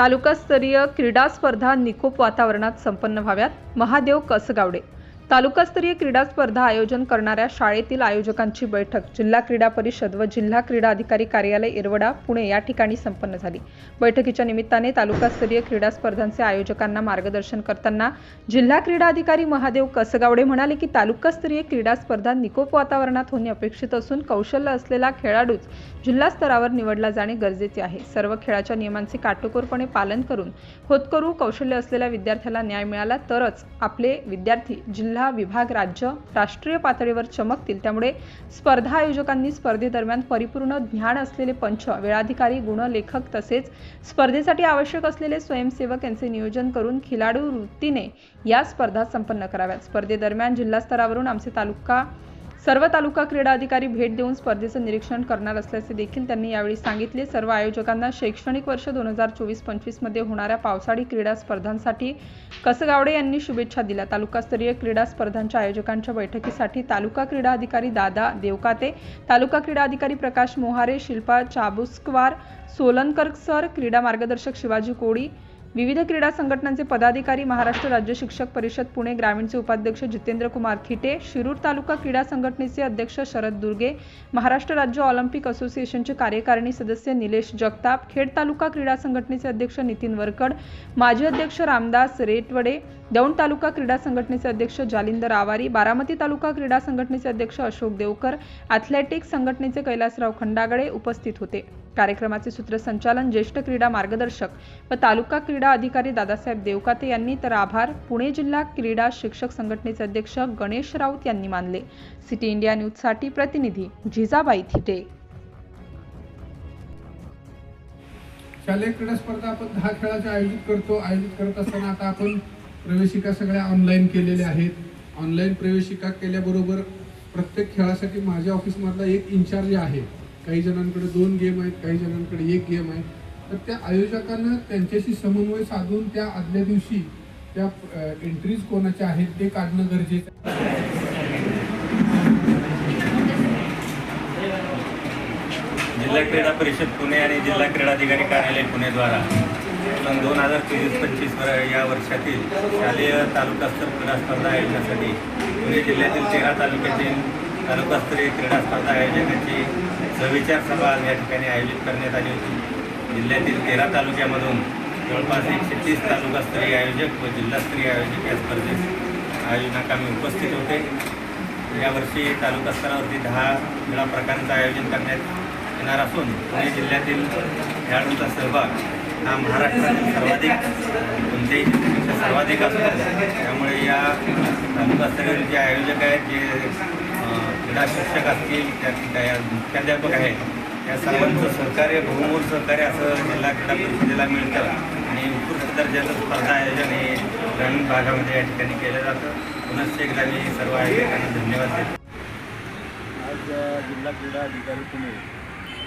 तालुकास्तरीय क्रीडा स्पर्धा निकोप वातावरणात संपन्न व्हाव्यात. महादेव कसगावडे. तालुकास्तरीय क्रीडा स्पर्धा आयोजन करणाऱ्या शाळेतील आयोजकांची बैठक. जिल्हा क्रीडा परिषद व जिल्हा क्रीडा अधिकारी कार्यालय येरवडा पुणे या ठिकाणी संपन्न झाली. बैठकीच्या निमित्ताने तालुकास्तरीय क्रीडा स्पर्धांचे आयोजकांना मार्गदर्शन करताना जिल्हा क्रीडा अधिकारी महादेव कसगावडे म्हणाले की तालुकास्तरीय क्रीडा स्पर्धा निकोप वातावरणात होणे अपेक्षित असून कौशल्य असलेला खेळाडूच जिल्हा स्तरावर निवडला जाणे गरजेचे आहे. सर्व खेळाच्या नियमांचे काटेकोरपणे पालन करून होतकरू कौशल्य असलेल्या विद्यार्थ्याला न्याय मिळाला तरच आपले विद्यार्थी जिल्हा विभाग राज्य राष्ट्रीय पातळीवर चमकतील. त्यामुळे स्पर्धा आयोजकांनी स्पर्धेदरम्यान परिपूर्ण ज्ञान असलेले पंच वेळाधिकारी गुणलेखक तसेच स्पर्धेसाठी आवश्यक असलेले स्वयंसेवक यांचे नियोजन करून खिलाडू वृत्तीने या स्पर्धा संपन्न कराव्यात. स्पर्धेदरम्यान जिल्हा स्तरावरून आमचे तालुका सर्व तालुका क्रीडा अधिकारी भेट देऊन स्पर्धेचं निरीक्षण करणार असल्याचे देखील त्यांनी यावेळी सांगितले. सर्व आयोजकांना शैक्षणिक वर्ष दोन हजार चोवीस पंचवीसमध्ये होणाऱ्या पावसाळी क्रीडा स्पर्धांसाठी कसगावडे यांनी शुभेच्छा दिल्या. तालुकास्तरीय क्रीडा स्पर्धांच्या आयोजकांच्या बैठकीसाठी तालुका क्रीडा अधिकारी दादा देवकाते तालुका क्रीडा अधिकारी प्रकाश मोहारे शिल्पा चाबुस्कवार सोलनकर सर क्रीडा मार्गदर्शक शिवाजी कोळी विविध क्रीडा संघटनांचे पदाधिकारी महाराष्ट्र राज्य शिक्षक परिषद पुणे ग्रामीणचे उपाध्यक्ष जितेंद्र कुमार खिटे शिरूर तालुका क्रीडा संघटनेचे अध्यक्ष शरद दुर्गे महाराष्ट्र राज्य ऑलिम्पिक असोसिएशनचे कार्यकारिणी सदस्य निलेश जगताप खेड तालुका क्रीडा संघटनेचे अध्यक्ष नितीन वरकड माजी अध्यक्ष रामदास रेटवडे दौंड तालुका क्रीडा संघटनेचे अध्यक्ष जालिंदर आवारी बारामती तालुका क्रीडा संघटनेचे अध्यक्ष अशोक देवकर ॲथलेटिक्स संघटनेचे कैलासराव खंडागळे उपस्थित होते. कार्यक्रमाचे सूत्रसंचालन ज्येष्ठ क्रीडा मार्गदर्शक व तालुका क्रीडा अधिकारी दादासाहेब देवकाते यांनी तर आभार. पुणे जिल्हा क्रीडा शिक्षक संघटनेचे अध्यक्ष गणेश राऊत यांनी मानले. सिटी इंडिया न्यूजसाठी प्रतिनिधी जिजाबाई थिटे. शालेय क्रीडा स्पर्धा आपण दहा खेळाचे आयोजित करतो. आयोजित करत असताना आता आपण प्रवेशिका सगळ्या ऑनलाईन केलेल्या आहेत. ऑनलाईन प्रवेशिका केल्याबरोबर प्रत्येक खेळासाठी माझ्या ऑफिसमधला एक इन्चार्ज आहे. काही जणांकडे दोन गेम आहेत काही जणांकडे एक गेम आहे. तर त्या आयोजकांना त्यांच्याशी समन्वय साधून त्या आदल्या दिवशी त्या एंट्रीज कोणाच्या आहेत ते काढणं गरजेचं आहे. जिल्हा क्रीडा परिषद पुणे आणि जिल्हा क्रीडाधिकारी कार्यालय पुणेद्वारा सन दोन हजार चोवीस पंचवीस या वर्षातील शालेय तालुकास्तर क्रीडा स्पर्धा आयोजनासाठी पुणे जिल्ह्यातील तेरा तालुक्यातील तालुकास्तरीय क्रीडा स्पर्धा आयोजकांची सविचार सभा या ठिकाणी आयोजित करण्यात आली होती. जिल्ह्यातील तेरा तालुक्यामधून जवळपास एकशे तीस तालुकास्तरीय आयोजक व जिल्हास्तरीय आयोजक या स्पर्धेत आयोजनाकामी उपस्थित होते. यावर्षी तालुका स्तरावरती दहा वेळा प्रकारांचं आयोजन करण्यात येणार असून पुणे जिल्ह्यातील खेळाडूंचा सहभाग हा महाराष्ट्रातील सर्वाधिक कोणत्याही जिल्ह्यापेक्षा सर्वाधिक असतो त्यामुळे या तालुकास्तरीय जे आयोजक आहेत जे क्रीडा शिक्षक असतील त्या मुख्याध्यापक आहेत या सर्वांचं सहकार्य बहुमूल सहकार्य असं जिल्हा क्रीडा परिषदेला मिळतं. आणि उत्कृष्ट दर्जाचं स्पर्धा आयोजन हे ग्रामीण भागामध्ये या ठिकाणी केलं जातं. पुनश्च एकदा मी सर्व आयोजकांना धन्यवाद देतो. आज जिल्हा क्रीडा अधिकारी पुणे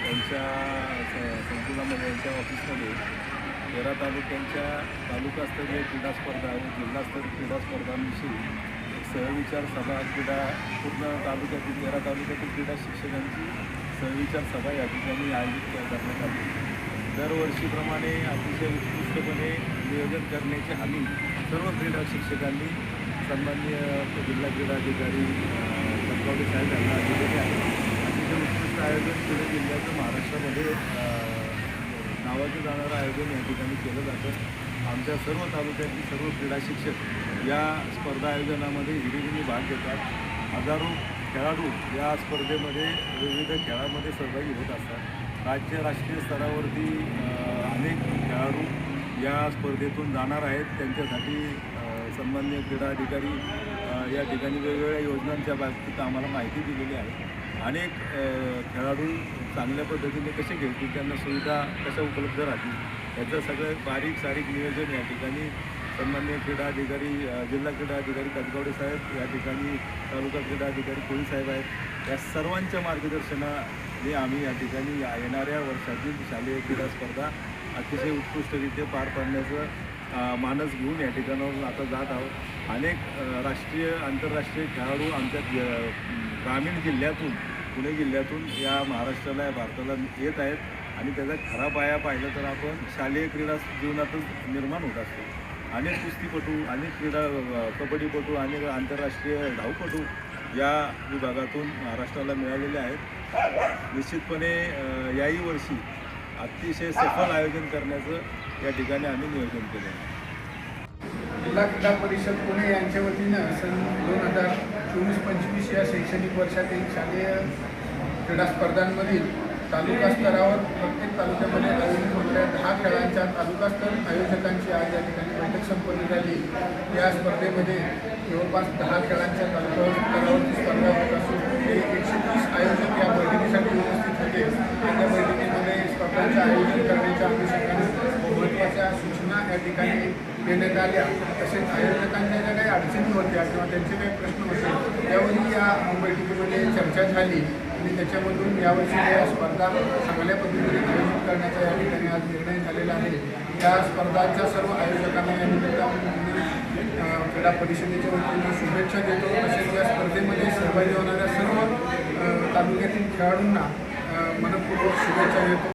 यांच्या संकुलामध्ये यांच्या ऑफिसमध्ये तेरा तालुक्यांच्या तालुकास्तरीय क्रीडा स्पर्धा आणि जिल्हास्तरीय क्रीडा स्पर्धांविषयी सहविचार सभा क्रीडा पूर्ण तालुक्यातील तेरा तालुक्यातील क्रीडा शिक्षकांची सहविचार सभा या ठिकाणी आयोजित करण्यात आली. दरवर्षीप्रमाणे अतिशय उत्कृष्टपणे नियोजन करण्याची हमी सर्व क्रीडा शिक्षकांनी सन्माननीय जिल्हा क्रीडा अधिकारी कटगावडे साहेब यांना दिलेले आहे. अतिशय उत्कृष्ट आयोजन पुणे जिल्ह्याचं महाराष्ट्रामध्ये नावाचं जाणारं आयोजन या ठिकाणी केलं जातं. आमच्या सर्व तालुक्यातील सर्व क्रीडा शिक्षक या स्पर्धा आयोजनामध्ये हिरिरीने भाग घेतात. हजारो खेळाडू या स्पर्धेमध्ये विविध खेळामध्ये सहभागी होत असतात. राज्य राष्ट्रीय स्तरावरती अनेक खेळाडू या स्पर्धेतून जाणार आहेत. त्यांच्यासाठी संबंधित क्रीडाधिकारी क्रीडा अधिकारी या ठिकाणी वेगवेगळ्या योजनांच्या बाबतीत आम्हाला माहिती दिलेली आहे. अनेक खेळाडू चांगल्या पद्धतीने कसे खेळतील त्यांना सुविधा कशा उपलब्ध राहतील याचं सगळं बारीक सारीक नियोजन या ठिकाणी. सन्मान्य क्रीडा अधिकारी जिल्हा क्रीडा अधिकारी कटगावडे साहेब या ठिकाणी तालुका क्रीडा अधिकारी कोळी साहेब आहेत. या सर्वांच्या मार्गदर्शनाने आम्ही या ठिकाणी या- येणाऱ्या वर्षातील शालेय क्रीडा स्पर्धा अतिशय उत्कृष्टरित्या पार पाडण्याचं मानस घेऊन या ठिकाणावरून आता जात आहोत. अनेक राष्ट्रीय आंतरराष्ट्रीय खेळाडू आमच्या ग्रामीण जिल्ह्यातून पुणे जिल्ह्यातून या महाराष्ट्राला या भारताला येत आहेत. आणि त्याचा खरा पाया पाहिलं तर आपण शालेय क्रीडा जीवनातच निर्माण होत असतो. अनेक कुस्तीपटू अनेक क्रीडा कबड्डीपटू अनेक आंतरराष्ट्रीय धावपटू या विभागातून महाराष्ट्राला मिळालेले आहेत. निश्चितपणे याही वर्षी अतिशय सफल आयोजन करण्याचं या ठिकाणी आम्ही नियोजन केलं आहे. जिल्हा क्रीडा परिषद पुणे यांच्या वतीनं सन दोन हजार चोवीस पंचवीस या शैक्षणिक वर्षातील शालेय क्रीडा स्पर्धांमधील तालुका स्तरावर प्रत्येक तालुक्यामध्ये आयोजित होणाऱ्या दहा खेळांच्या तालुकास्तर आयोजकांची आज या ठिकाणी बैठक संपन्न झाली. या स्पर्धेमध्ये जवळपास दहा खेळांच्या तालुका स्तरावरची स्पर्धा होत असून हे एकशे तीस आयोजक या बैठकीसाठी उपस्थित होते. त्या बैठकीमध्ये स्पर्धांचे आयोजन करण्याच्या अनुषंगाने महत्त्वाच्या सूचना या ठिकाणी देण्यात आल्या. तसेच आयोजकांच्या ज्या काही अडचणी होत्या किंवा त्यांचे काही प्रश्न होते त्यावरही या बैठकीमध्ये चर्चा झाली. आणि त्याच्यामधून यावर्षी या स्पर्धा चांगल्या पद्धतीने आयोजित करण्याचा या ठिकाणी आज निर्णय झालेला आहे त्या स्पर्धांच्या सर्व आयोजकांना या निमित्तानं क्रीडा परिषदेच्या वतीनं शुभेच्छा देतो. तसेच या स्पर्धेमध्ये सहभागी होणाऱ्या सर्व तालुक्यातील खेळाडूंना मनपूर्वक शुभेच्छा देतो.